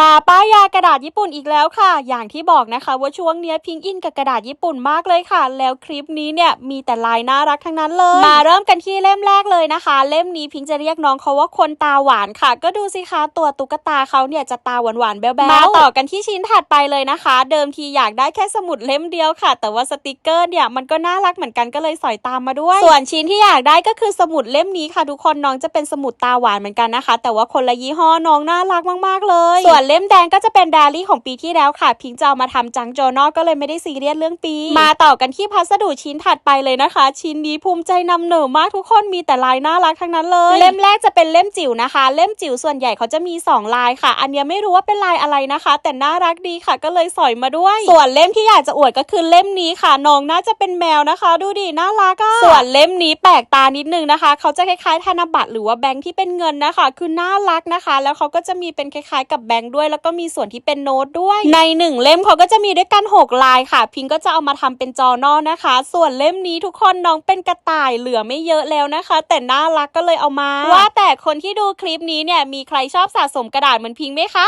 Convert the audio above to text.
มาป้ายยากระดาษญี่ปุ่นอีกแล้วค่ะ อย่างที่บอกนะคะว่าช่วงเนี้ยพิงอินกับกระดาษญี่ปุ่นมากเลยค่ะ แล้วคลิปนี้เนี่ยมีแต่ลายน่ารักทั้งนั้นเลย มาเริ่มกันที่เล่มแรกเลยนะคะ เล่มนี้พิงจะเรียกน้องเขาว่าคนตาหวานค่ะ ก็ดูสิคะตัวตุ๊กตาเขาเนี่ยจะตาหวานๆแบ๊วๆมาต่อกันที่ชิ้นถัดไปเลยนะคะ เดิมทีอยากได้แค่สมุดเล่มเดียวค่ะ แต่ว่าสติกเกอร์เนี่ยมันก็น่ารักเหมือนกันก็เลยสอยตามมาด้วย ส่วนชิ้นที่อยากได้ก็คือสมุดเล่มนี้ค่ะ ทุกคนน้องจะเป็นสมุดตาหวานเหมือนกันนะคะ แต่ว่าคนละยี่ห้อน้องน่ารักมากๆเลยส่วนเล่มแดงก็จะเป็นไดอารี่ของปีที่แล้วค่ะ พิงจะเอามาทำจังโจนอก็เลยไม่ได้ซีเรียสเรื่องปี มาต่อกันที่พัสดุชิ้นถัดไปเลยนะคะ ชิ้นนี้ภูมิใจนำเหนือมากทุกคนมีแต่ลายน่ารักทั้งนั้นเลย เล่มแรกจะเป็นเล่มจิ๋วนะคะ เล่มจิ๋วส่วนใหญ่เขาจะมี 2 ลายค่ะ อันนี้ไม่รู้ว่าเป็นลายอะไรนะคะ แต่น่ารักดีค่ะ ก็เลยสอยมาด้วย ส่วนเล่มที่อยากจะอวดก็คือเล่มนี้ค่ะน้องน่าจะเป็นแมวนะคะ ดูดิน่ารักอะส่วนเล่มนี้แปลกตานิดนึงนะคะ เขาจะคล้ายๆธนบัตรหรือว่าแบงค์ที่เป็นเงินนะคะ คือน่ารักนะคะ แล้วเขาก็จะมีเป็นคล้ายๆกับแบงค์ด้วยแล้วก็มีส่วนที่เป็นโน้ตด้วย ในหนึ่งเล่มเขาก็จะมีด้วยกัน 6 ลายค่ะ พิงก็จะเอามาทำเป็นจอนอนะคะ ส่วนเล่มนี้ทุกคนน้องเป็นกระต่ายเหลือไม่เยอะแล้วนะคะ แต่น่ารักก็เลยเอามา ว่าแต่คนที่ดูคลิปนี้เนี่ยมีใครชอบสะสมกระดาษเหมือนพิงไหมคะ